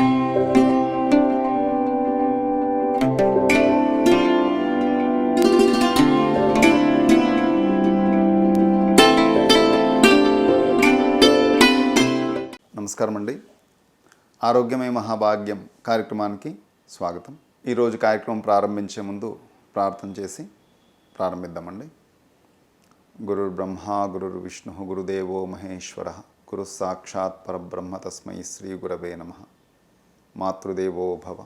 నమస్కారం అండి ఆరోగ్యమే మహాభాగ్యం కార్యక్రమానికి స్వాగతం. ఈరోజు కార్యక్రమం ప్రారంభించే ముందు ప్రార్థన చేసి ప్రారంభిద్దామండి. గురు బ్రహ్మ గురు విష్ణు గురుదేవో మహేశ్వర గురు సాక్షాత్ పరబ్రహ్మ తస్మై శ్రీ గురవే నమ. మాతృదేవో భవ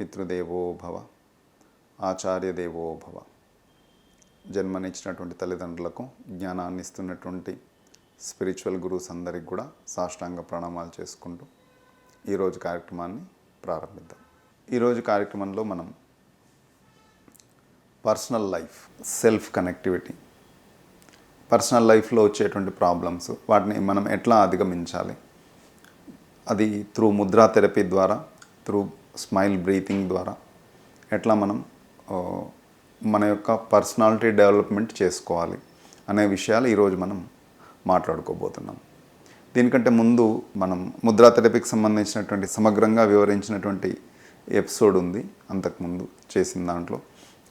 పితృదేవో భవ ఆచార్యదేవో భవ. జన్మనిచ్చినటువంటి తల్లిదండ్రులకు జ్ఞానాన్ని ఇస్తున్నటువంటి స్పిరిచువల్ గురువుస్ అందరికి కూడా సాష్టాంగ ప్రణామాలు చేసుకుంటూ ఈరోజు కార్యక్రమాన్ని ప్రారంభిద్దాం. ఈరోజు కార్యక్రమంలో మనం personal life self connectivity personal లైఫ్లో వచ్చేటువంటి ప్రాబ్లమ్స్ వాటిని మనం ఎట్లా అధిగమించాలి అది త్రూ ముద్రా థెరపీ ద్వారా త్రూ స్మైల్ బ్రీతింగ్ ద్వారా ఎట్లా మనం మన యొక్క పర్సనాలిటీ డెవలప్మెంట్ చేసుకోవాలి అనే విషయాలు ఈరోజు మనం మాట్లాడుకోబోతున్నాం. దీనికంటే ముందు మనం ముద్రా థెరపీకి సంబంధించినటువంటి సమగ్రంగా వివరించినటువంటి ఎపిసోడ్ ఉంది అంతకుముందు చేసిన దాంట్లో.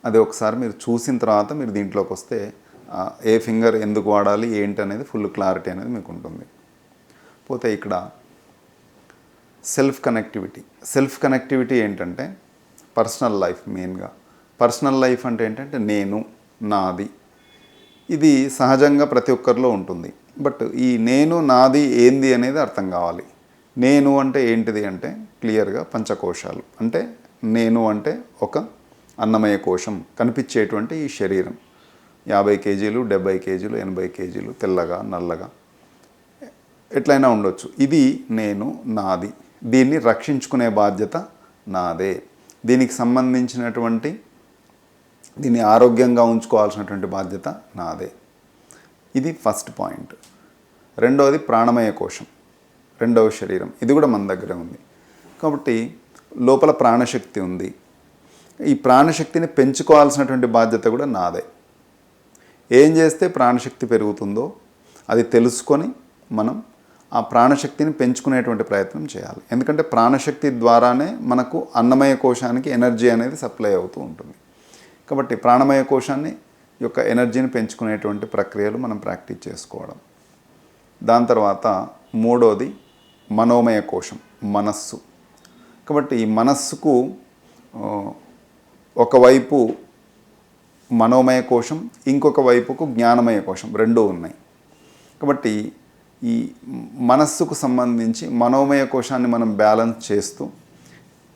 అది ఒకసారి మీరు చూసిన తర్వాత మీరు దీంట్లోకి వస్తే ఏ ఫింగర్ ఎందుకు వాడాలి ఏంటి అనేది ఫుల్ క్లారిటీ అనేది మీకు ఉంటుంది పోతే ఇక్కడ సెల్ఫ్ కనెక్టివిటీ సెల్ఫ్ కనెక్టివిటీ ఏంటంటే పర్సనల్ లైఫ్ మెయిన్గా. పర్సనల్ లైఫ్ అంటే ఏంటంటే నేను నాది. ఇది సహజంగా ప్రతి ఒక్కరిలో ఉంటుంది. బట్ ఈ నేను నాది ఏంది అనేది అర్థం కావాలి. నేను అంటే ఏంటిది అంటే క్లియర్గా పంచకోశాలు. అంటే నేను అంటే ఒక అన్నమయ కోశం కనిపించేటువంటి ఈ శరీరం. యాభై కేజీలు డెబ్బై కేజీలు ఎనభై కేజీలు తెల్లగా నల్లగా. ఎట్లయినా ఉండొచ్చు. ఇది నేను నాది. దీన్ని రక్షించుకునే బాధ్యత నాదే. దీనికి సంబంధించినటువంటి దీన్ని ఆరోగ్యంగా ఉంచుకోవాల్సినటువంటి బాధ్యత నాదే. ఇది ఫస్ట్ పాయింట్. రెండవది ప్రాణమయ కోశం రెండవ శరీరం. ఇది కూడా మన దగ్గర ఉంది. కాబట్టి లోపల ప్రాణశక్తి ఉంది. ఈ ప్రాణశక్తిని పెంచుకోవాల్సినటువంటి బాధ్యత కూడా నాదే. ఏం చేస్తే ప్రాణశక్తి పెరుగుతుందో అది తెలుసుకొని మనం ఆ ప్రాణశక్తిని పెంచుకునేటువంటి ప్రయత్నం చేయాలి. ఎందుకంటే ప్రాణశక్తి ద్వారానే మనకు అన్నమయ కోశానికి ఎనర్జీ అనేది సప్లై అవుతూ ఉంటుంది. కాబట్టి ప్రాణమయ కోశాన్ని యొక్క ఎనర్జీని పెంచుకునేటువంటి ప్రక్రియలు మనం ప్రాక్టీస్ చేసుకోవడం. దాని తర్వాత మూడోది మనోమయ కోశం మనస్సు. కాబట్టి ఈ మనస్సుకు ఒకవైపు మనోమయ కోశం ఇంకొక వైపుకు జ్ఞానమయ కోశం రెండూ ఉన్నాయి. కాబట్టి ఈ మనస్సుకు సంబంధించి మనోమయ కోశాన్ని మనం బ్యాలెన్స్ చేస్తూ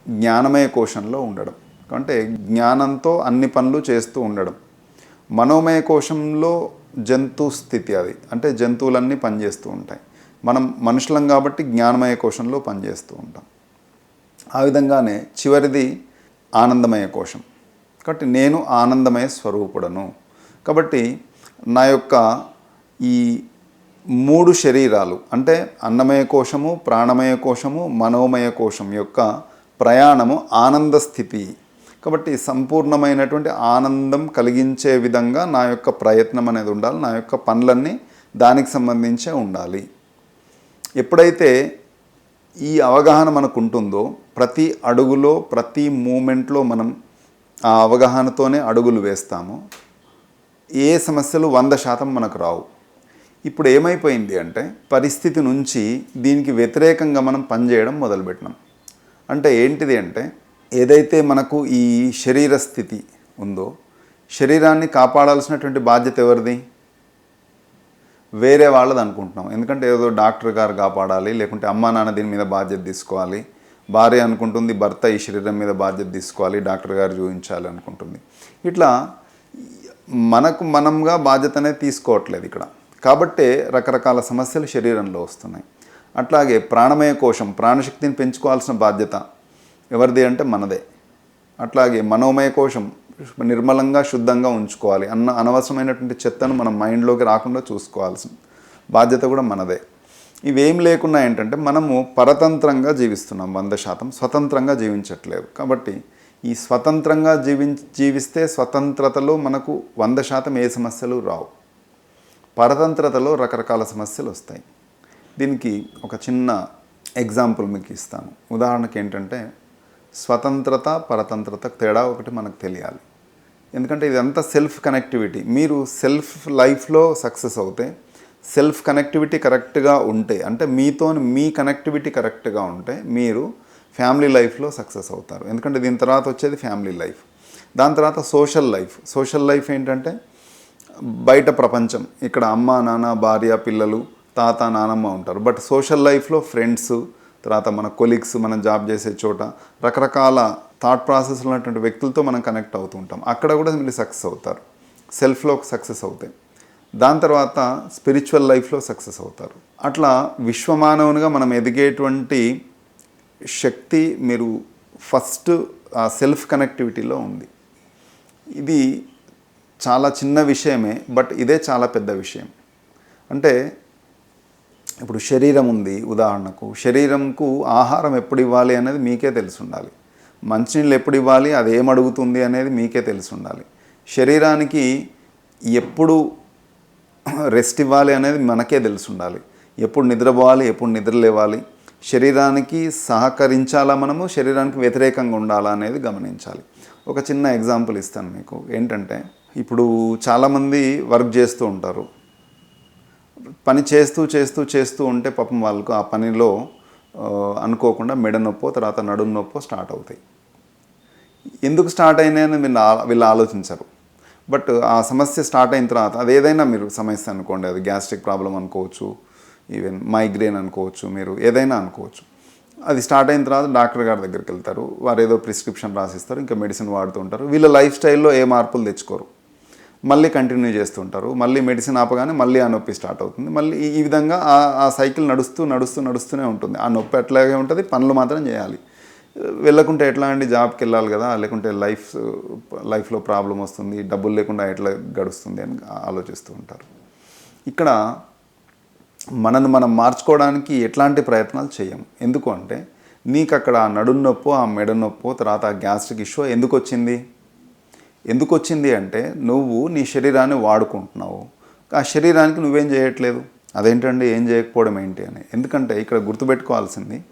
జ్ఞానమయ కోశంలో ఉండడం. అంటే జ్ఞానంతో అన్ని పనులు చేస్తూ ఉండడం. మనోమయ కోశంలో జంతు స్థితి అది. అంటే జంతువులన్నీ పనిచేస్తూ ఉంటాయి. మనం మనుషులం కాబట్టి జ్ఞానమయ కోశంలో పనిచేస్తూ ఉంటాం. ఆ విధంగానే చివరిది ఆనందమయ కోశం. కాబట్టి నేను ఆనందమయ స్వరూపుడను. కాబట్టి నా యొక్క ఈ మూడు శరీరాలు అంటే అన్నమయ కోశము ప్రాణమయ కోశము మనోమయ కోశం యొక్క ప్రయాణము ఆనంద స్థితి. కాబట్టి సంపూర్ణమైనటువంటి ఆనందం కలిగించే విధంగా నా యొక్క ప్రయత్నం అనేది ఉండాలి నా యొక్క పనులన్నీ దానికి సంబంధించే ఉండాలి. ఎప్పుడైతే ఈ అవగాహన మనకు ఉంటుందో ప్రతి అడుగులో ప్రతి మూమెంట్లో మనం ఆ అవగాహనతోనే అడుగులు వేస్తాము. ఏ సమస్యలు వంద శాతం మనకు రావు. ఇప్పుడు ఏమైపోయింది అంటే పరిస్థితి నుంచి దీనికి వ్యతిరేకంగా మనం పనిచేయడం మొదలుపెట్టినాం. అంటే ఏంటిది అంటే ఏదైతే మనకు ఈ శరీర స్థితి ఉందో శరీరాన్ని కాపాడాల్సినటువంటి బాధ్యత ఎవరిది? వేరే వాళ్ళది అనుకుంటున్నాం. ఎందుకంటే ఏదో డాక్టర్ గారు కాపాడాలి లేకుంటే అమ్మా నాన్న దీని మీద బాధ్యత తీసుకోవాలి భార్య అనుకుంటుంది భర్త ఈ శరీరం మీద బాధ్యత తీసుకోవాలి డాక్టర్ గారు చూపించాలి అనుకుంటుంది. ఇట్లా మనకు మనంగా బాధ్యత అనేది తీసుకోవట్లేదు ఇక్కడ. కాబట్టే రకరకాల సమస్యలు శరీరంలో వస్తున్నాయి. అట్లాగే ప్రాణమయ కోశం ప్రాణశక్తిని పెంచుకోవాల్సిన బాధ్యత ఎవరిది అంటే మనదే. అట్లాగే మనోమయ కోశం నిర్మలంగా శుద్ధంగా ఉంచుకోవాలి అన్న అనవసరమైనటువంటి చెత్తను మనం మైండ్లోకి రాకుండా చూసుకోవాల్సిన బాధ్యత కూడా మనదే. ఇవేం లేకున్నా ఏంటంటే మనము పరతంత్రంగా జీవిస్తున్నాం వంద శాతం స్వతంత్రంగా జీవించట్లేదు. కాబట్టి ఈ స్వతంత్రంగా జీవి జీవిస్తే స్వతంత్రతలో మనకు వంద శాతం ఏ సమస్యలు రావు. పరతంత్రతలో రకరకాల సమస్యలు వస్తాయి. దీనికి ఒక చిన్న ఎగ్జాంపుల్ మీకు ఇస్తాను. ఉదాహరణకి ఏంటంటే స్వతంత్రత పరతంత్రత తేడా ఒకటి మనకు తెలియాలి. ఎందుకంటే ఇదంతా సెల్ఫ్ కనెక్టివిటీ. మీరు సెల్ఫ్ లైఫ్లో సక్సెస్ అవుతే సెల్ఫ్ కనెక్టివిటీ కరెక్ట్గా ఉంటే అంటే మీతో మీ కనెక్టివిటీ కరెక్ట్గా ఉంటే మీరు ఫ్యామిలీ లైఫ్లో సక్సెస్ అవుతారు. ఎందుకంటే దీని తర్వాత వచ్చేది ఫ్యామిలీ లైఫ్. దాని తర్వాత సోషల్ లైఫ్. సోషల్ లైఫ్ ఏంటంటే బయట ప్రపంచం. ఇక్కడ అమ్మ నాన్న భార్య పిల్లలు తాత నానమ్మ ఉంటారు. బట్ సోషల్ లైఫ్లో ఫ్రెండ్స్ తర్వాత మన కొలీగ్స్ మనం జాబ్ చేసే చోట రకరకాల థాట్ ప్రాసెస్ ఉన్నటువంటి వ్యక్తులతో మనం కనెక్ట్ అవుతూ ఉంటాం. అక్కడ కూడా మీరు సక్సెస్ అవుతారు. సెల్ఫ్లో సక్సెస్ అవుతాయి. దాని తర్వాత స్పిరిచువల్ లైఫ్లో సక్సెస్ అవుతారు. అట్లా విశ్వమానవునిగా మనం ఎదిగేటువంటి శక్తి మీరు ఫస్ట్ ఆ సెల్ఫ్ కనెక్టివిటీలో ఉంది. ఇది చాలా చిన్న విషయమే బట్ ఇదే చాలా పెద్ద విషయం. అంటే ఇప్పుడు శరీరం ఉంది ఉదాహరణకు. శరీరంకు ఆహారం ఎప్పుడు ఇవ్వాలి అనేది మీకే తెలిసి ఉండాలి. మంచినీళ్ళు ఎప్పుడు ఇవ్వాలి అది ఏం అడుగుతుంది అనేది మీకే తెలిసి ఉండాలి. శరీరానికి ఎప్పుడు రెస్ట్ ఇవ్వాలి అనేది మనకే తెలిసి ఉండాలి. ఎప్పుడు నిద్రపోవాలి ఎప్పుడు నిద్ర లేవాలి. శరీరానికి సహకరించాలా మనము? శరీరానికి వ్యతిరేకంగా ఉండాలా అనేది గమనించాలి. ఒక చిన్న ఎగ్జాంపుల్ ఇస్తాను మీకు. ఏంటంటే ఇప్పుడు చాలామంది వర్క్ చేస్తూ ఉంటారు. పని చేస్తూ చేస్తూ చేస్తూ ఉంటే పాపం వాళ్ళకు ఆ పనిలో అనుకోకుండా మెడ నొప్పో తర్వాత నడుము నొప్పో స్టార్ట్ అవుతాయి. ఎందుకు స్టార్ట్ అయినాయని వీళ్ళు వీళ్ళు ఆలోచించరు. బట్ ఆ సమస్య స్టార్ట్ అయిన తర్వాత అది ఏదైనా మీరు సమస్య అనుకోండి అది గ్యాస్ట్రిక్ ప్రాబ్లం అనుకోవచ్చు ఈవెన్ మైగ్రేన్ అనుకోవచ్చు మీరు ఏదైనా అనుకోవచ్చు. అది స్టార్ట్ అయిన తర్వాత డాక్టర్ గారి దగ్గరికి వెళ్తారు వారు ఏదో ప్రిస్క్రిప్షన్ రాసిస్తారు ఇంకా మెడిసిన్ వాడుతూ ఉంటారు. వీళ్ళ లైఫ్ స్టైల్లో ఏ మార్పులు తెచ్చుకోరు. మళ్ళీ కంటిన్యూ చేస్తుంటారు. మళ్ళీ మెడిసిన్ ఆపగానే మళ్ళీ ఆ నొప్పి స్టార్ట్ అవుతుంది. మళ్ళీ ఈ- విధంగా ఆ ఆ సైకిల్ నడుస్తూ నడుస్తూ నడుస్తూనే ఉంటుంది. ఆ నొప్పి అట్లాగే ఉంటుంది పనులు మాత్రం చేయాలి. వెళ్ళకుంటే ఎట్లా అండి? జాబ్కి వెళ్ళాలి కదా లేకుంటే లైఫ్ లైఫ్లో ప్రాబ్లం వస్తుంది డబ్బులు లేకుండా ఎట్లా గడుస్తుంది అని ఆలోచిస్తూ ఉంటారు. ఇక్కడ మనను మనం మార్చుకోవడానికి ఎట్లాంటి ప్రయత్నాలు చేయం. ఎందుకు అంటే నీకు అక్కడ ఆ నడుం నొప్పు ఆ మెడ నొప్పో తర్వాత ఆ గ్యాస్ట్రిక్ ఇష్యూ ఎందుకు వచ్చింది? ఎందుకు వచ్చింది అంటే నువ్వు నీ శరీరాన్ని వాడుకుంటున్నావు. ఆ శరీరానికి నువ్వేం చేయట్లేదు? అదేంటండి? ఏం చేయకపోవడం ఏంటి అని. ఎందుకంటే ఇక్కడ గుర్తుపెట్టుకోవాల్సింది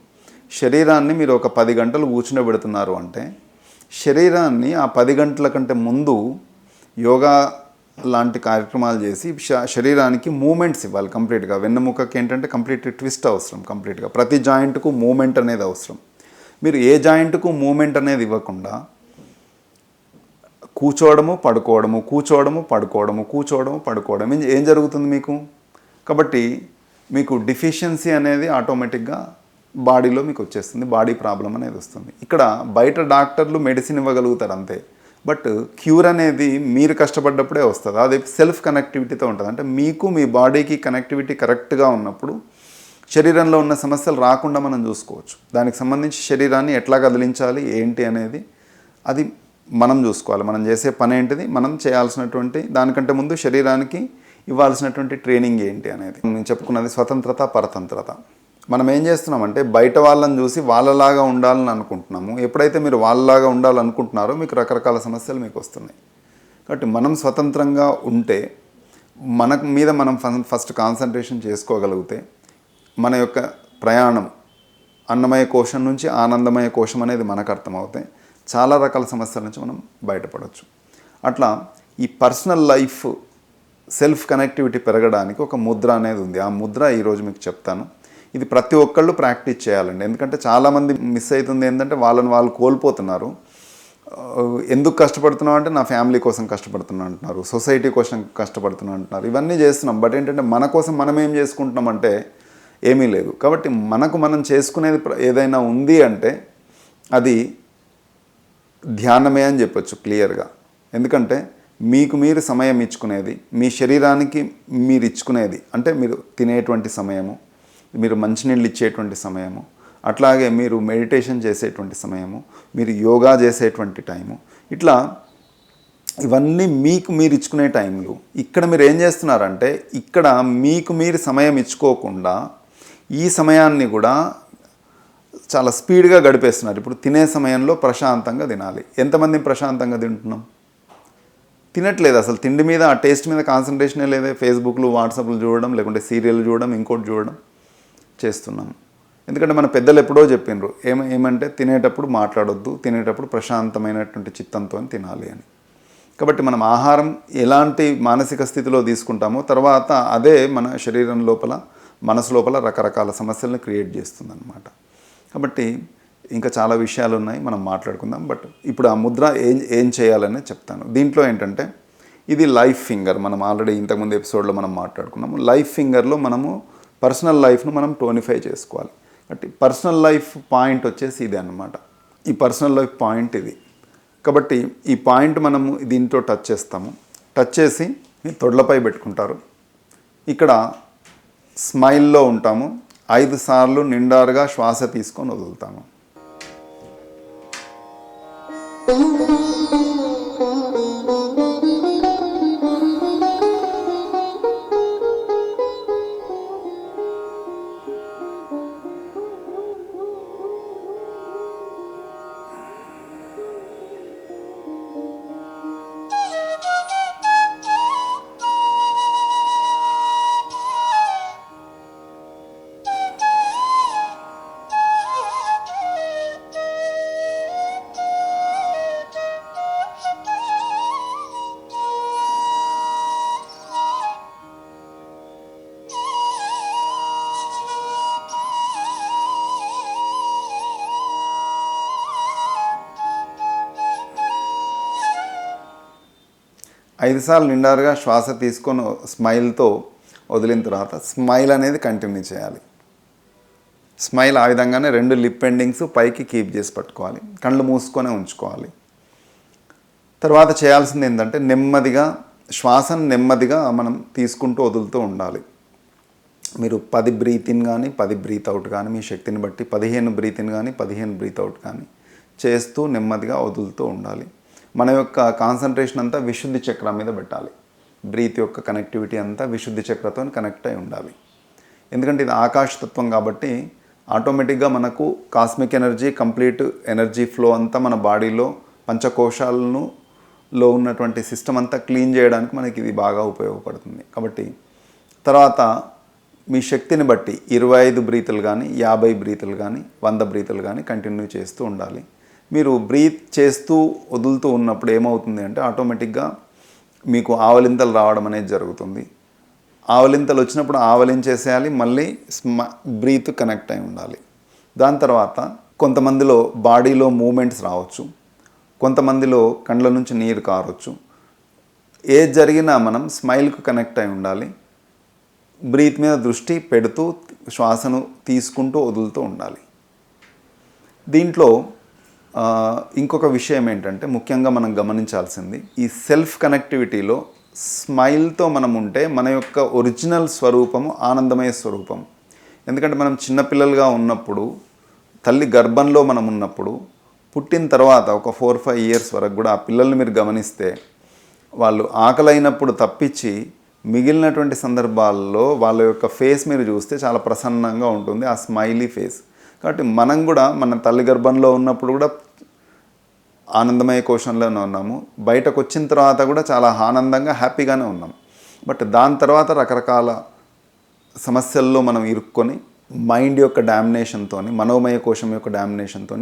శరీరాన్ని మీరు ఒక పది గంటలు కూర్చుండబెడుతున్నారు అంటే శరీరాన్ని ఆ పది గంటల కంటే ముందు యోగా లాంటి కార్యక్రమాలు చేసి శరీరానికి మూమెంట్స్ ఇవ్వాలి కంప్లీట్గా. వెన్నెముకకి ఏంటంటే కంప్లీట్ ట్విస్ట్ అవసరం కంప్లీట్గా. ప్రతి జాయింట్కు మూమెంట్ అనేది అవసరం. మీరు ఏ జాయింట్కు మూమెంట్ అనేది ఇవ్వకుండా కూర్చోవడము పడుకోవడము కూర్చోవడము పడుకోవడము కూర్చోవడము పడుకోవడం ఏం- జరుగుతుంది మీకు? కాబట్టి మీకు డిఫిషియన్సీ అనేది ఆటోమేటిక్గా బాడీలో మీకు వచ్చేస్తుంది. బాడీ ప్రాబ్లం అనేది వస్తుంది. ఇక్కడ బయట డాక్టర్లు మెడిసిన్ ఇవ్వగలుగుతారు అంతే. బట్ క్యూర్ అనేది మీరు కష్టపడ్డప్పుడే వస్తుంది. అది సెల్ఫ్ కనెక్టివిటీతో ఉంటుంది. అంటే మీకు మీ బాడీకి కనెక్టివిటీ కరెక్ట్గా ఉన్నప్పుడు శరీరంలో ఉన్న సమస్యలు రాకుండా మనం చూసుకోవచ్చు. దానికి సంబంధించి శరీరాన్ని ఎట్లా కదిలించాలి ఏంటి అనేది అది మనం చూసుకోవాలి. మనం చేసే పని ఏంటిది? మనం చేయాల్సినటువంటి దానికంటే ముందు శరీరానికి ఇవ్వాల్సినటువంటి ట్రైనింగ్ ఏంటి అనేది. నేను చెప్పుకున్నది స్వతంత్రత పరతంత్రత. మనం ఏం చేస్తున్నామంటే బయట వాళ్ళని చూసి వాళ్ళలాగా ఉండాలని అనుకుంటున్నాము. ఎప్పుడైతే మీరు వాళ్ళలాగా ఉండాలనుకుంటున్నారో మీకు రకరకాల సమస్యలు మీకు వస్తున్నాయి. కాబట్టి మనం స్వతంత్రంగా ఉంటే మన మీద మనం ఫస్ట్ కాన్సన్ట్రేషన్ చేసుకోగలిగితే మన యొక్క ప్రయాణం అన్నమయ కోశం నుంచి ఆనందమయ కోశం అనేది మనకు అర్థమవుతాయి. చాలా రకాల సమస్యల నుంచి మనం బయటపడవచ్చు అట్లా ఈ పర్సనల్ లైఫ్ సెల్ఫ్ కనెక్టివిటీ పెరగడానికి ఒక ముద్ర అనేది ఉంది. ఆ ముద్ర ఈరోజు మీకు చెప్తాను. ఇది ప్రతి ఒక్కళ్ళు ప్రాక్టీస్ చేయాలండి. ఎందుకంటే చాలామంది మిస్ అవుతుంది ఏంటంటే వాళ్ళని వాళ్ళు కోల్పోతున్నారు. ఎందుకు కష్టపడుతున్నాం అంటే నా ఫ్యామిలీ కోసం కష్టపడుతున్నా అంటున్నారు. సొసైటీ కోసం కష్టపడుతున్నా అంటున్నారు. ఇవన్నీ చేస్తున్నాం. బట్ ఏంటంటే మన కోసం మనం ఏం చేసుకుంటున్నాం అంటే ఏమీ లేదు. కాబట్టి మనకు మనం చేసుకునేది ఏదైనా ఉంది అంటే అది ధ్యానమే అని చెప్పొచ్చు క్లియర్గా. ఎందుకంటే మీకు మీరు సమయం ఇచ్చుకునేది మీ శరీరానికి మీరు ఇచ్చుకునేది అంటే మీరు తినేటువంటి సమయము మీరు మంచినీళ్ళు ఇచ్చేటువంటి సమయము అట్లాగే మీరు మెడిటేషన్ చేసేటువంటి సమయము మీరు యోగా చేసేటువంటి టైము ఇట్లా ఇవన్నీ మీకు మీరు ఇచ్చుకునే టైంలు. ఇక్కడ మీరు ఏం చేస్తున్నారంటే ఇక్కడ మీకు మీరు సమయం ఇచ్చుకోకుండా ఈ సమయాన్ని కూడా చాలా స్పీడ్గా గడిపేస్తున్నారు. ఇప్పుడు తినే సమయంలో ప్రశాంతంగా తినాలి. ఎంతమంది ప్రశాంతంగా తింటున్నాం? తినట్లేదు అసలు. తిండి మీద ఆ టేస్ట్ మీద కాన్సన్ట్రేషనే లేదే. ఫేస్బుక్లు వాట్సాప్లు చూడడం లేకుంటే సీరియల్ చూడడం ఇంకోటి చూడడం చేస్తున్నాం. ఎందుకంటే మన పెద్దలు ఎప్పుడో చెప్పిండ్రు ఏమ ఏమంటే తినేటప్పుడు మాట్లాడొద్దు తినేటప్పుడు ప్రశాంతమైనటువంటి చిత్తంతో తినాలి అని. కాబట్టి మనం ఆహారం ఎలాంటి మానసిక స్థితిలో తీసుకుంటామో తర్వాత అదే మన శరీరం లోపల మనసు లోపల రకరకాల సమస్యలను క్రియేట్ చేస్తుందన్నమాట. కాబట్టి ఇంకా చాలా విషయాలు ఉన్నాయి మనం మాట్లాడుకుందాం. బట్ ఇప్పుడు ఆ ముద్ర ఏం ఏం చేయాలని చెప్తాను. దీంట్లో ఏంటంటే ఇది లైఫ్ ఫింగర్. మనం ఆల్రెడీ ఇంతకుముందు ఎపిసోడ్లో మనం మాట్లాడుకున్నాము. లైఫ్ ఫింగర్లో మనము పర్సనల్ లైఫ్ను మనం టోనిఫై చేసుకోవాలి. కాబట్టి పర్సనల్ లైఫ్ పాయింట్ వచ్చేసి ఇది అన్నమాట. ఈ పర్సనల్ లైఫ్ పాయింట్ ఇది. కాబట్టి ఈ పాయింట్ మనము దీంతో టచ్ చేస్తాము. టచ్ చేసి తొడలపై పెట్టుకుంటారు. ఇక్కడ స్మైల్లో ఉంటాము. ఐదు సార్లు నిండారుగా శ్వాస తీసుకొని వదులుతాము ఐదు సార్లు నిండారుగా శ్వాస తీసుకొని స్మైల్తో వదిలిన తర్వాత స్మైల్ అనేది కంటిన్యూ చేయాలి. స్మైల్ ఆ విధంగానే రెండు లిప్ ఎండింగ్స్ పైకి కీప్ చేసి పట్టుకోవాలి. కళ్ళు మూసుకొనే ఉంచుకోవాలి. తర్వాత చేయాల్సింది ఏంటంటే నెమ్మదిగా శ్వాసను నెమ్మదిగా మనం తీసుకుంటూ వదులుతూ ఉండాలి. మీరు పది బ్రీత్ ఇన్ కానీ పది బ్రీత్ అవుట్ కానీ మీ శక్తిని బట్టి పదిహేను బ్రీత్ ఇన్ కానీ పదిహేను బ్రీత్ అవుట్ కానీ చేస్తూ నెమ్మదిగా వదులుతూ ఉండాలి. మన యొక్క కాన్సన్ట్రేషన్ అంతా విశుద్ధి చక్ర మీద పెట్టాలి. బ్రీత్ యొక్క కనెక్టివిటీ అంతా విశుద్ధి చక్రతో కనెక్ట్ అయి ఉండాలి. ఎందుకంటే ఇది ఆకాశతత్వం కాబట్టి ఆటోమేటిక్గా మనకు cosmic energy complete energy flow అంతా మన బాడీలో పంచకోశాలను లో ఉన్నటువంటి సిస్టమ్ అంతా క్లీన్ చేయడానికి మనకి ఇది బాగా ఉపయోగపడుతుంది. కాబట్టి తర్వాత మీ శక్తిని బట్టి ఇరవై ఐదు బ్రీతులు కానీ యాభై బ్రీతులు కానీ వంద బ్రీతులు కానీ కంటిన్యూ చేస్తూ ఉండాలి. మీరు బ్రీత్ చేస్తూ వదులుతూ ఉన్నప్పుడు ఏమవుతుంది అంటే ఆటోమేటిక్గా మీకు ఆవలింతలు రావడం అనేది జరుగుతుంది. ఆవలింతలు వచ్చినప్పుడు ఆవలించేసేయాలి మళ్ళీ స్మ బ్రీత్ కనెక్ట్ అయి ఉండాలి. దాని తర్వాత కొంతమందిలో బాడీలో మూమెంట్స్ రావచ్చు. కొంతమందిలో కండ్ల నుంచి నీరు కారవచ్చు ఏది జరిగినా మనం స్మైల్కు కనెక్ట్ అయి ఉండాలి. బ్రీత్ మీద దృష్టి పెడుతూ శ్వాసను తీసుకుంటూ వదులుతూ ఉండాలి. దీంట్లో ఇంకొక విషయం ఏంటంటే ముఖ్యంగా మనం గమనించాల్సింది ఈ సెల్ఫ్ కనెక్టివిటీలో స్మైల్తో మనం ఉంటే మన యొక్క ఒరిజినల్ స్వరూపము ఆనందమయ స్వరూపం. ఎందుకంటే మనం చిన్నపిల్లలుగా ఉన్నప్పుడు తల్లి గర్భంలో మనం ఉన్నప్పుడు పుట్టిన తర్వాత ఒక ఫోర్ ఫైవ్ ఇయర్స్ వరకు కూడా ఆ పిల్లల్ని మీరు గమనిస్తే వాళ్ళు ఆకలైనప్పుడు తప్పించి మిగిలినటువంటి సందర్భాల్లో వాళ్ళ యొక్క ఫేస్ మీరు చూస్తే చాలా ప్రసన్నంగా ఉంటుంది ఆ స్మైలీ ఫేస్. కాబట్టి మనం కూడా మన తల్లి గర్భంలో ఉన్నప్పుడు కూడా ఆనందమయ కోశంలోనే ఉన్నాము. బయటకు వచ్చిన తర్వాత కూడా చాలా ఆనందంగా హ్యాపీగానే ఉన్నాం. బట్ దాని తర్వాత రకరకాల సమస్యల్లో మనం ఇరుక్కొని మైండ్ యొక్క డామినేషన్తో మనోమయ కోశం యొక్క డామినేషన్తో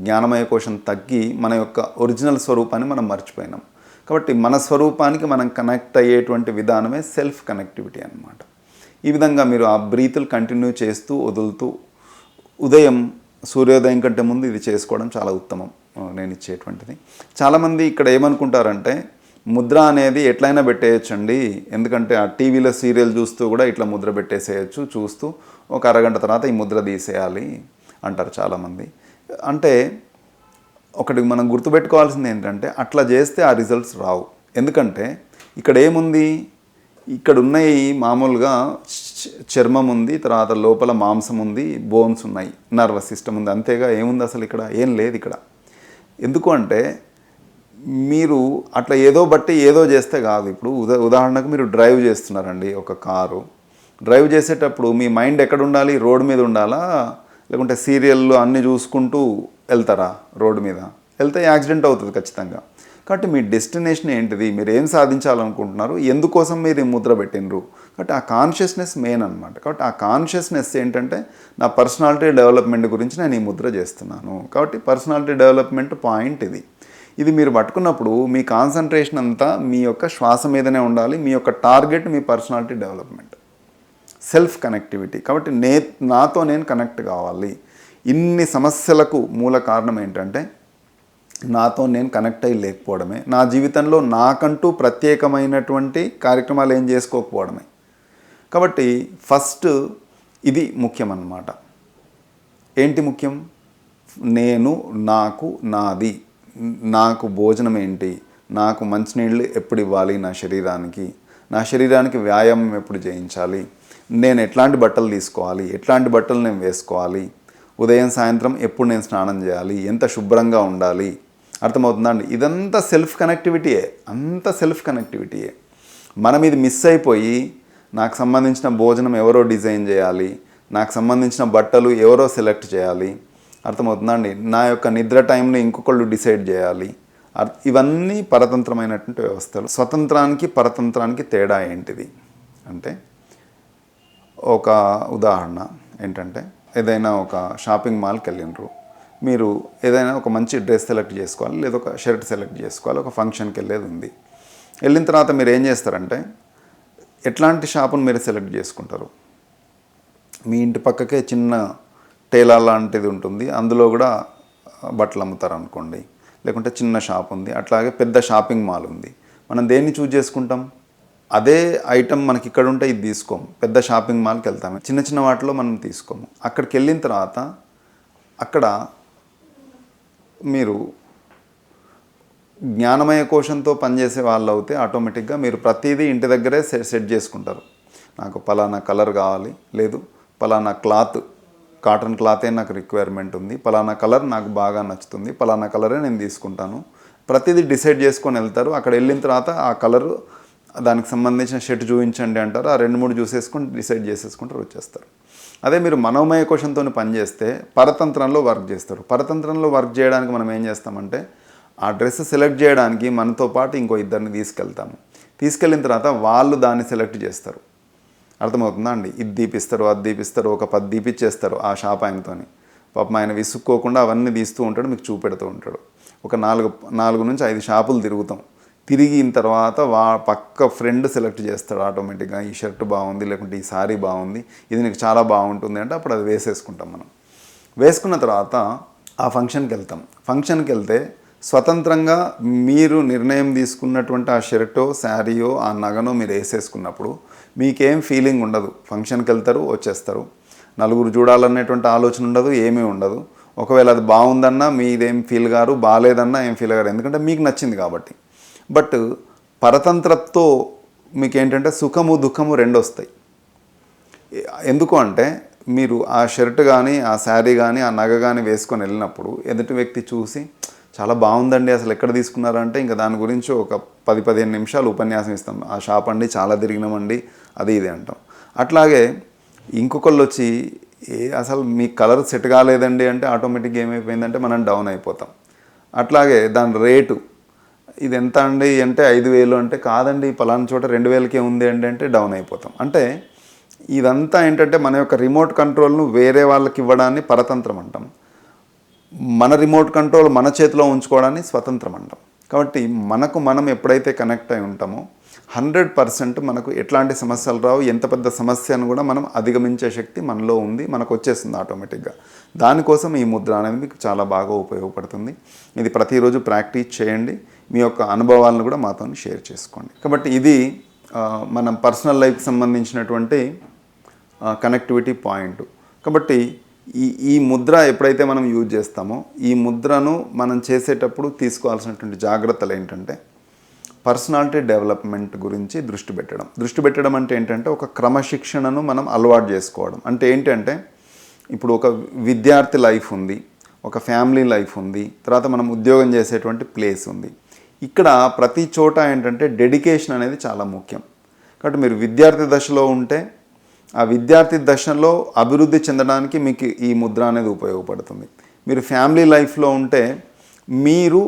జ్ఞానమయ కోశం తగ్గి మన యొక్క ఒరిజినల్ స్వరూపాన్ని మనం మర్చిపోయినాం. కాబట్టి మన స్వరూపానికి మనం కనెక్ట్ అయ్యేటువంటి విధానమే సెల్ఫ్ కనెక్టివిటీ అన్నమాట. ఈ విధంగా మీరు ఆ బ్రీతులు కంటిన్యూ చేస్తూ వదులుతూ ఉదయం సూర్యోదయం కంటే ముందు ఇది చేసుకోవడం చాలా ఉత్తమం. నేను ఇచ్చేటువంటిది. చాలామంది ఇక్కడ ఏమనుకుంటారంటే ముద్ర అనేది ఎట్లయినా పెట్టేయచ్చండి. ఎందుకంటే ఆ టీవీలో సీరియల్ చూస్తూ కూడా ఇట్లా ముద్ర పెట్టేసేయచ్చు చూస్తూ ఒక అరగంట తర్వాత ఈ ముద్ర తీసేయాలి అంటారు చాలామంది. అంటే ఒకటి మనం గుర్తుపెట్టుకోవాల్సింది ఏంటంటే అట్లా చేస్తే ఆ రిజల్ట్స్ రావు. ఎందుకంటే ఇక్కడ ఏముంది? ఇక్కడ ఉన్నాయి మామూలుగా చర్మం ఉంది తర్వాత లోపల మాంసం ఉంది బోన్స్ ఉన్నాయి నర్వస్ సిస్టమ్ ఉంది అంతేగా ఏముంది అసలు ఇక్కడ? ఏం లేదు ఇక్కడ. ఎందుకు అంటే మీరు అట్లా ఏదో బట్టి ఏదో చేస్తే కాదు. ఇప్పుడు ఉదా ఉదాహరణకు మీరు డ్రైవ్ చేస్తున్నారండి ఒక కారు. డ్రైవ్ చేసేటప్పుడు మీ మైండ్ ఎక్కడ ఉండాలి? రోడ్డు మీద ఉండాలా? లేకుంటే సీరియల్లో అన్నీ చూసుకుంటూ వెళ్తారా రోడ్డు మీద? వెళ్తే యాక్సిడెంట్ అవుతుంది ఖచ్చితంగా. కాబట్టి మీ డెస్టినేషన్ ఏంటిది? మీరు ఏం సాధించాలనుకుంటున్నారు? ఎందుకోసం మీరు ఈ ముద్ర పెట్టినరు కాబట్టి ఆ కాన్షియస్నెస్ మెయిన్ అనమాట కాబట్టి ఆ కాన్షియస్నెస్ ఏంటంటే నా పర్సనాలిటీ డెవలప్మెంట్ గురించి నేను ఈ ముద్ర చేస్తున్నాను. కాబట్టి పర్సనాలిటీ డెవలప్మెంట్ పాయింట్ ఇది. ఇది మీరు పట్టుకున్నప్పుడు మీ కాన్సన్ట్రేషన్ అంతా మీ యొక్క శ్వాస మీదనే ఉండాలి. మీ యొక్క టార్గెట్ మీ పర్సనాలిటీ డెవలప్మెంట్ సెల్ఫ్ కనెక్టివిటీ కాబట్టి నే నాతో నేను కనెక్ట్ కావాలి. ఇన్ని సమస్యలకు మూల కారణం ఏంటంటే నాతో నేను కనెక్ట్ అయ్యి లేకపోవడమే. నా జీవితంలో నాకంటూ ప్రత్యేకమైనటువంటి కార్యక్రమాలు ఏం చేసుకోకపోవడమే. కాబట్టి ఫస్ట్ ఇది ముఖ్యం అన్నమాట ఏంటి ముఖ్యం? నేను నాకు నాది. నాకు భోజనం ఏంటి? నాకు మంచినీళ్ళు ఎప్పుడు ఇవ్వాలి నా శరీరానికి? నా శరీరానికి వ్యాయామం ఎప్పుడు చేయించాలి? నేను ఎట్లాంటి బట్టలు తీసుకోవాలి? ఎట్లాంటి బట్టలు నేను వేసుకోవాలి? ఉదయం సాయంత్రం ఎప్పుడు నేను స్నానం చేయాలి? ఎంత శుభ్రంగా ఉండాలి? అర్థమవుతుందండి ఇదంతా సెల్ఫ్ కనెక్టివిటీయే. అంత సెల్ఫ్ కనెక్టివిటీయే. మనం ఇది మిస్ అయిపోయి నాకు సంబంధించిన భోజనం ఎవరో డిజైన్ చేయాలి నాకు సంబంధించిన బట్టలు ఎవరో సెలెక్ట్ చేయాలి అర్థమవుతుందండి నా యొక్క నిద్ర టైంని ఇంకొకళ్ళు డిసైడ్ చేయాలి అర్- ఇవన్నీ పరతంత్రమైనటువంటి వ్యవస్థలు. స్వతంత్రానికి పరతంత్రానికి తేడా ఏంటిది? అంటే ఒక ఉదాహరణ ఏంటంటే ఏదైనా ఒక షాపింగ్ మాల్కి వెళ్ళినరు మీరు ఏదైనా ఒక మంచి డ్రెస్ సెలెక్ట్ చేసుకోవాలి లేదా ఒక షర్ట్ సెలెక్ట్ చేసుకోవాలి ఒక ఫంక్షన్కి వెళ్ళేది ఉంది. వెళ్ళిన తర్వాత మీరు ఏం చేస్తారంటే ఎట్లాంటి షాపును మీరు సెలెక్ట్ చేసుకుంటారు? మీ ఇంటి పక్కకే చిన్న టేలా లాంటిది ఉంటుంది అందులో కూడా బట్టలు అమ్ముతారు అనుకోండి లేకుంటే చిన్న షాప్ ఉంది అట్లాగే పెద్ద షాపింగ్ మాల్ ఉంది. మనం దేన్ని చూజ్ చేసుకుంటాం? అదే ఐటెం మనకి ఇక్కడ ఉంటే ఇది తీసుకోము పెద్ద షాపింగ్ మాల్కి వెళ్తాము చిన్న చిన్న వాటిలో మనం తీసుకోము. అక్కడికి వెళ్ళిన తర్వాత అక్కడ మీరు జ్ఞానమయ కోశంతో పనిచేసే వాళ్ళు అయితే ఆటోమేటిక్గా మీరు ప్రతిదీ ఇంటి దగ్గరే సెట్ సెట్ చేసుకుంటారు. నాకు పలానా కలర్ కావాలి లేదు పలానా క్లాత్ కాటన్ క్లాతే నాకు రిక్వైర్మెంట్ ఉంది పలానా కలర్ నాకు బాగా నచ్చుతుంది పలానా కలరే నేను తీసుకుంటాను. ప్రతిదీ డిసైడ్ చేసుకొని వెళ్తారు. అక్కడ వెళ్ళిన తర్వాత ఆ కలరు దానికి సంబంధించిన షర్ట్ చూపించండి అంటారు. ఆ రెండు మూడు చూసేసుకొని డిసైడ్ చేసేసుకుంటారు వచ్చేస్తారు. అదే మీరు మనోమయ కోశంతో పనిచేస్తే పరతంత్రంలో వర్క్ చేస్తారు. పరతంత్రంలో వర్క్ చేయడానికి మనం ఏం చేస్తామంటే ఆ డ్రెస్ సెలెక్ట్ చేయడానికి మనతో పాటు ఇంకో ఇద్దరిని తీసుకెళ్తాము. తీసుకెళ్ళిన తర్వాత వాళ్ళు దాన్ని సెలెక్ట్ చేస్తారు. అర్థమవుతుందా అండి? ఇది దీపిస్తారు అది దీపిస్తారు ఒక పది దీపిచ్చేస్తారు ఆ షాప్ ఆయనతోని పాపం ఆయన విసుక్కోకుండా అవన్నీ తీస్తూ ఉంటాడు మీకు చూపెడుతూ ఉంటాడు. ఒక నాలుగు నాలుగు నుంచి ఐదు షాపులు తిరుగుతాం. తిరిగిన తర్వాత వా పక్క ఫ్రెండ్ సెలెక్ట్ చేస్తాడు ఆటోమేటిక్గా. ఈ షర్ట్ బాగుంది లేకుంటే ఈ సారీ బాగుంది ఇది నీకు చాలా బాగుంటుంది అంటే అప్పుడు అది వేసేసుకుంటాం మనం. వేసుకున్న తర్వాత ఆ ఫంక్షన్కి వెళ్తాం. ఫంక్షన్కి వెళ్తే స్వతంత్రంగా మీరు నిర్ణయం తీసుకున్నటువంటి ఆ షర్టో శారీయో ఆ నగనో మీరు వేసేసుకున్నప్పుడు మీకేం ఫీలింగ్ ఉండదు. ఫంక్షన్కి వెళ్తారు వచ్చేస్తారు. నలుగురు చూడాలనేటువంటి ఆలోచన ఉండదు ఏమీ ఉండదు. ఒకవేళ అది బాగుందన్నా మీదేం ఫీల్ గారు బాగాలేదన్నా ఏం ఫీల్ గారు. ఎందుకంటే మీకు నచ్చింది కాబట్టి. బట్ పరతంత్రతో మీకు ఏంటంటే సుఖము దుఃఖము రెండు వస్తాయి ఎందుకు అంటే మీరు ఆ షర్ట్ కానీ ఆ శారీ కానీ ఆ నగ కానీ వేసుకొని వెళ్ళినప్పుడు ఎదుటి వ్యక్తి చూసి చాలా బాగుందండి అసలు ఎక్కడ తీసుకున్నారంటే ఇంకా దాని గురించి ఒక పది పదిహేను నిమిషాలు ఉపన్యాసం ఇస్తాం. ఆ షాప్ అండి చాలా తిరిగినామండి అది ఇది అంటాం. అట్లాగే ఇంకొకళ్ళు వచ్చి ఏ అసలు మీ కలర్ సెట్ కాలేదండి అంటే ఆటోమేటిక్గా ఏమైపోయిందంటే మనం డౌన్ అయిపోతాం. అట్లాగే దాని రేటు ఇది ఎంత అండి అంటే ఐదు వేలు అంటే కాదండి పలానా చోట రెండు వేలకే ఉంది అండి అంటే డౌన్ అయిపోతాం. అంటే ఇదంతా ఏంటంటే మన యొక్క రిమోట్ కంట్రోల్ను వేరే వాళ్ళకి ఇవ్వడాన్ని పరతంత్రం అంటాం. మన రిమోట్ కంట్రోల్ మన చేతిలో ఉంచుకోవడాన్ని స్వతంత్రం అంటాం. కాబట్టి మనకు మనం ఎప్పుడైతే కనెక్ట్ అయి ఉంటామో హండ్రెడ్ పర్సెంట్ మనకు ఎట్లాంటి సమస్యలు రావు ఎంత పెద్ద సమస్యను కూడా మనం అధిగమించే శక్తి మనలో ఉంది మనకు వచ్చేస్తుంది ఆటోమేటిక్గా. దానికోసం ఈ ముద్ర అనేది మీకు చాలా బాగా ఉపయోగపడుతుంది. ఇది ప్రతిరోజు ప్రాక్టీస్ చేయండి. మీ యొక్క అనుభవాలను కూడా మాతో షేర్ చేసుకోండి. కాబట్టి ఇది మనం పర్సనల్ లైఫ్కి సంబంధించినటువంటి కనెక్టివిటీ పాయింట్. కాబట్టి ఈ ఈ ముద్ర ఎప్పుడైతే మనం యూజ్ చేస్తామో ఈ ముద్రను మనం చేసేటప్పుడు తీసుకోవాల్సినటువంటి జాగ్రత్తలు ఏంటంటే పర్సనాలిటీ డెవలప్మెంట్ గురించి దృష్టి పెట్టడం. దృష్టి పెట్టడం అంటే ఏంటంటే ఒక క్రమశిక్షణను మనం అలవాటు చేసుకోవడం. అంటే ఏంటంటే ఇప్పుడు ఒక విద్యార్థి లైఫ్ ఉంది ఒక ఫ్యామిలీ లైఫ్ ఉంది తర్వాత మనం ఉద్యోగం చేసేటువంటి ప్లేస్ ఉంది. ఇక్కడ ప్రతి చోట ఏంటంటే డెడికేషన్ అనేది చాలా ముఖ్యం. కాబట్టి మీరు విద్యార్థి దశలో ఉంటే ఆ విద్యార్థి దశలో అభివృద్ధి చెందడానికి మీకు ఈ ముద్ర అనేది ఉపయోగపడుతుంది. మీరు ఫ్యామిలీ లైఫ్లో ఉంటే మీరు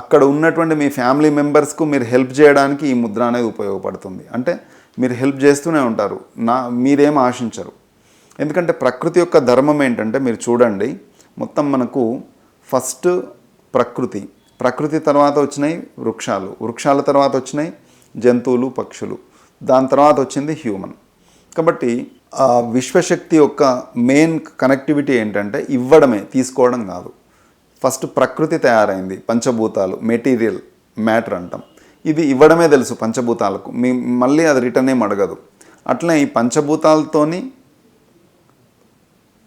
అక్కడ ఉన్నటువంటి మీ ఫ్యామిలీ మెంబర్స్కు మీరు హెల్ప్ చేయడానికి ఈ ముద్ర అనేది ఉపయోగపడుతుంది. అంటే మీరు హెల్ప్ చేస్తూనే ఉంటారు. నా మీరేం ఆశించరు. ఎందుకంటే ప్రకృతి యొక్క ధర్మం ఏంటంటే మీరు చూడండి మొత్తం మనకు ఫస్ట్ ప్రకృతి. ప్రకృతి తర్వాత వచ్చినాయి వృక్షాలు. వృక్షాల తర్వాత వచ్చినాయి జంతువులు పక్షులు. దాని తర్వాత వచ్చింది హ్యూమన్ కాబట్టి ఆ విశ్వశక్తి యొక్క మెయిన్ కనెక్టివిటీ ఏంటంటే ఇవ్వడమే తీసుకోవడం కాదు. ఫస్ట్ ప్రకృతి తయారైంది పంచభూతాలు మెటీరియల్ మ్యాటర్ అంటాం. ఇది ఇవ్వడమే తెలుసు పంచభూతాలకు. మీ మళ్ళీ అది రిటర్న్ ఏం అడగదు. అట్లనే ఈ పంచభూతాలతోని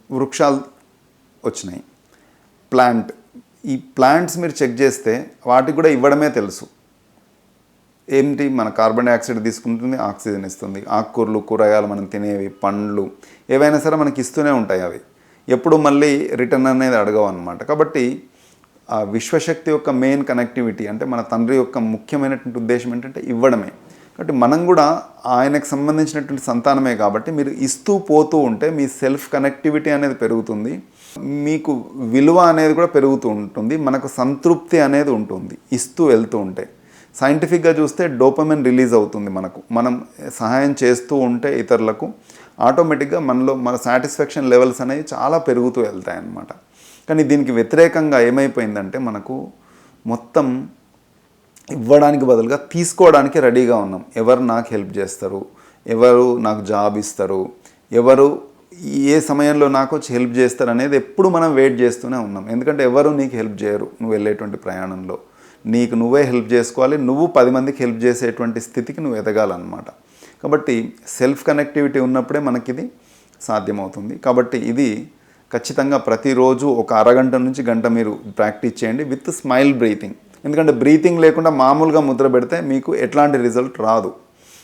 వృక్షాలు వచ్చినాయి. ప్లాంట్ ఈ ప్లాంట్స్ మీరు చెక్ చేస్తే వాటికి కూడా ఇవ్వడమే తెలుసు. ఏంటి మన కార్బన్ డైఆక్సైడ్ తీసుకుంటుంది ఆక్సిజన్ ఇస్తుంది. ఆకుకూరలు కూరగాయలు మనం తినేవి పండ్లు ఏవైనా సరే మనకి ఇస్తూనే ఉంటాయి అవి. ఎప్పుడు మళ్ళీ రిటర్న్ అనేది అడగవు అనమాట కాబట్టి ఆ విశ్వశక్తి యొక్క మెయిన్ కనెక్టివిటీ అంటే మన తండ్రి యొక్క ముఖ్యమైనటువంటి ఉద్దేశం ఏంటంటే ఇవ్వడమే. కాబట్టి మనం కూడా ఆయనకు సంబంధించినటువంటి సంతానమే కాబట్టి మీరు ఇస్తూ పోతూ ఉంటే మీ సెల్ఫ్ కనెక్టివిటీ అనేది పెరుగుతుంది. మీకు విలువ అనేది కూడా పెరుగుతూ ఉంటుంది. మనకు సంతృప్తి అనేది ఉంటుంది. ఇస్తూ వెళ్తూ ఉంటే. సైంటిఫిక్గా చూస్తే డోపమిన్ రిలీజ్ అవుతుంది మనకు. మనం సహాయం చేస్తూ ఉంటే ఇతరులకు ఆటోమేటిక్గా మనలో మన సాటిస్ఫాక్షన్ లెవెల్స్ అనేవి చాలా పెరుగుతూ వెళ్తాయి అన్నమాట కానీ దీనికి వ్యతిరేకంగా ఏమైపోయిందంటే మనకు మొత్తం ఇవ్వడానికి బదులుగా తీసుకోవడానికి రెడీగా ఉన్నాం. ఎవరు నాకు హెల్ప్ చేస్తారు? ఎవరు నాకు జాబ్ ఇస్తారు? ఎవరు ఏ సమయంలో నాకు వచ్చి హెల్ప్ చేస్తారు అనేది ఎప్పుడు మనం వెయిట్ చేస్తూనే ఉన్నాం. ఎందుకంటే ఎవరు నీకు హెల్ప్ చేయరు నువ్వు వెళ్ళేటువంటి ప్రయాణంలో. నీకు నువ్వే హెల్ప్ చేసుకోవాలి. నువ్వు పది మందికి హెల్ప్ చేసేటువంటి స్థితికి నువ్వు ఎదగాలన్నమాట. కాబట్టి సెల్ఫ్ కనెక్టివిటీ ఉన్నప్పుడే మనకి ఇది సాధ్యమవుతుంది. కాబట్టి ఇది ఖచ్చితంగా ప్రతిరోజు ఒక అరగంట నుంచి గంట మీరు ప్రాక్టీస్ చేయండి విత్ స్మైల్ బ్రీతింగ్. ఎందుకంటే బ్రీతింగ్ లేకుండా మామూలుగా ముద్ర పెడితే మీకు ఎట్లాంటి రిజల్ట్ రాదు.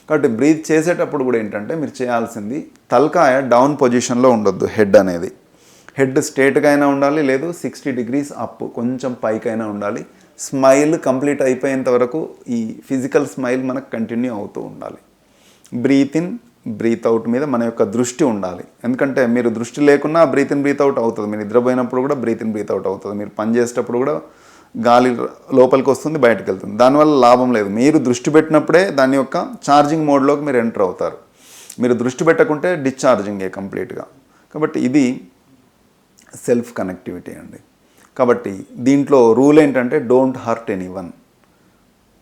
కాబట్టి బ్రీత్ చేసేటప్పుడు కూడా ఏంటంటే మీరు చేయాల్సింది తలకాయ డౌన్ పొజిషన్లో ఉండొద్దు హెడ్ అనేది. హెడ్ స్ట్రేట్గా అయినా ఉండాలి లేదు సిక్స్టీ డిగ్రీస్ అప్ కొంచెం పైకైనా ఉండాలి. స్మైల్ కంప్లీట్ అయిపోయేంత వరకు ఈ ఫిజికల్ స్మైల్ మనకు కంటిన్యూ అవుతూ ఉండాలి. బ్రీత్ ఇన్ బ్రీత్ అవుట్ మీద మన యొక్క దృష్టి ఉండాలి. ఎందుకంటే మీరు దృష్టి లేకున్నా బ్రీత్ ఇన్ బ్రీత్ అవుట్ అవుతుంది. మీరు నిద్రపోయినప్పుడు కూడా బ్రీత్ ఇన్ బ్రీత్ అవుట్ అవుతుంది. మీరు పని చేసేటప్పుడు కూడా గాలి లోపలికి వస్తుంది బయటకు వెళ్తుంది. దానివల్ల లాభం లేదు. మీరు దృష్టి పెట్టినప్పుడే దాని యొక్క ఛార్జింగ్ మోడ్లోకి మీరు ఎంటర్ అవుతారు. మీరు దృష్టి పెట్టకుంటే డిశ్చార్జింగే కంప్లీట్గా. కాబట్టి ఇది సెల్ఫ్ కనెక్టివిటీ అండి. కాబట్టి దీంట్లో రూల్ ఏంటంటే don't hurt any one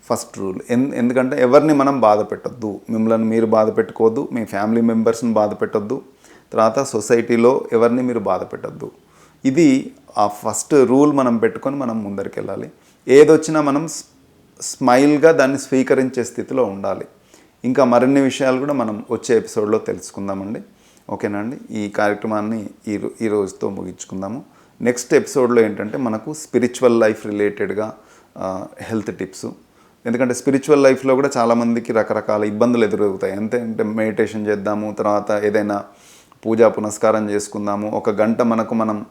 first rule. ఎన్ ఎందుకంటే ఎవరిని మనం బాధ పెట్టొద్దు. మిమ్మల్ని మీరు బాధ పెట్టుకోవద్దు. మీ ఫ్యామిలీ మెంబర్స్ని బాధ పెట్టొద్దు. తర్వాత సొసైటీలో ఎవరిని మీరు బాధ పెట్టొద్దు. ఇది ఆ ఫస్ట్ రూల్ మనం పెట్టుకొని మనం ముందరికి వెళ్ళాలి ఏదొచ్చినా మనం స్మైల్గా దాన్ని స్వీకరించే స్థితిలో ఉండాలి. ఇంకా మరిన్ని విషయాలు కూడా మనం వచ్చే ఎపిసోడ్లో తెలుసుకుందామండి. ఓకేనా అండి? ఈ కార్యక్రమాన్ని ఈ రో- ఈ రోజుతో ముగించుకుందాము. నెక్స్ట్ ఎపిసోడ్లో ఏంటంటే మనకు స్పిరిచువల్ లైఫ్ రిలేటెడ్గా హెల్త్ టిప్స్. ఎందుకంటే స్పిరిచువల్ లైఫ్లో కూడా చాలామందికి రకరకాల ఇబ్బందులు ఎదురవుతాయి. అంతే అంటే మెడిటేషన్ చేద్దాము తర్వాత ఏదైనా పూజా పునస్కారం చేసుకుందాము. ఒక గంట మనకు మనం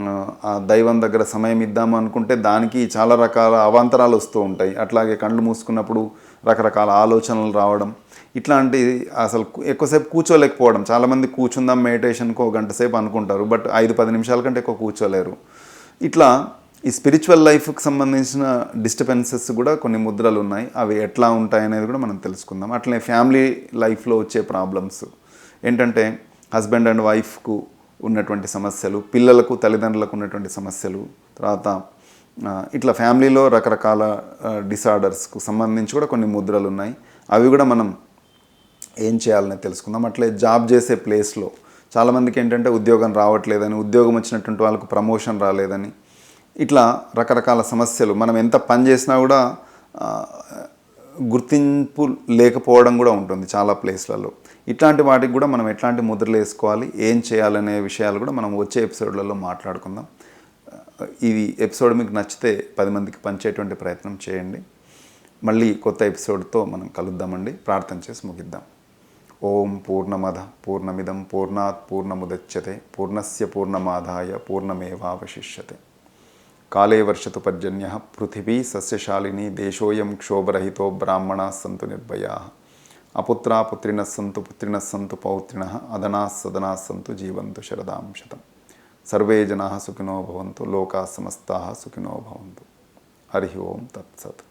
ఆ, దైవం దగ్గర సమయం ఇద్దాము అనుకుంటే దానికి చాలా రకాల అవాంతరాలు వస్తూ ఉంటాయి. అట్లాగే కళ్ళు మూసుకున్నప్పుడు రకరకాల ఆలోచనలు రావడం ఇట్లాంటి అసలు ఎక్కువసేపు కూర్చోలేకపోవడం. చాలామంది కూర్చుందాం మెడిటేషన్కి ఒక గంట సేపు అనుకుంటారు బట్ ఐదు పది నిమిషాల కంటే ఎక్కువ కూర్చోలేరు. ఇట్లా ఈ స్పిరిచువల్ లైఫ్కి సంబంధించిన డిస్టర్బెన్సెస్ కూడా కొన్ని ముద్రలు ఉన్నాయి. అవి ఎట్లా ఉంటాయి అనేది కూడా మనం తెలుసుకుందాం. అట్లనే ఫ్యామిలీ లైఫ్లో వచ్చే ప్రాబ్లమ్స్. ఏంటంటే హస్బెండ్ అండ్ వైఫ్కు ఉన్నటువంటి సమస్యలు పిల్లలకు తల్లిదండ్రులకు ఉన్నటువంటి సమస్యలు తర్వాత ఇట్లా ఫ్యామిలీలో రకరకాల డిసార్డర్స్కు సంబంధించి కూడా కొన్ని ముద్రలు ఉన్నాయి అవి కూడా మనం ఏం చేయాలని తెలుసుకుందాం. అట్లే జాబ్ చేసే ప్లేస్లో చాలామందికి ఏంటంటే ఉద్యోగం రావట్లేదని ఉద్యోగం వచ్చినటువంటి వాళ్ళకు ప్రమోషన్ రాలేదని ఇట్లా రకరకాల సమస్యలు. మనం ఎంత పని చేసినా కూడా గుర్తింపు లేకపోవడం కూడా ఉంటుంది చాలా ప్లేస్లలో ఇట్లాంటి వాటికి కూడా మనం ఎట్లాంటి ముద్రలు వేసుకోవాలి ఏం చేయాలనే విషయాలు కూడా మనం వచ్చే ఎపిసోడ్లలో మాట్లాడుకుందాం. ఇది ఎపిసోడ్ మీకు నచ్చితే పది మందికి పంచేటువంటి ప్రయత్నం చేయండి. మళ్ళీ కొత్త ఎపిసోడ్తో మనం కలుద్దామండి. ప్రార్థన చేసి ముగిద్దాం. ఓం పూర్ణమద పూర్ణమిదం పూర్ణాత్ పూర్ణముదచ్చతే పూర్ణస్య పూర్ణమాదాయ పూర్ణమేవావశిష్యతే. కాళే వర్షతు పర్జన్య పృథివీ సస్యశాలిని దేశోయం క్షోభరహితో బ్రాహ్మణా సంతు నిర్భయా. ಅಪುತ್ರ ಪುತ್ರಿನ ಸಂತು ಪುತ್ರಿನ ಸಂತು ಪೌತ್ರಿಣ ಅದನಾ ಸದನಾ ಸಂತು ಜೀವಂತು ಶರದಾಂಶತಂ ಸರ್ವೇ ಜನಾ ಸುಖಿನೋ ಭವಂತು, ಲೋಕ ಸಮಸ್ತಃ ಸುಖಿನೋ ಭವಂತು. ಹರಿ ಓಂ ತತ್ಸತ್.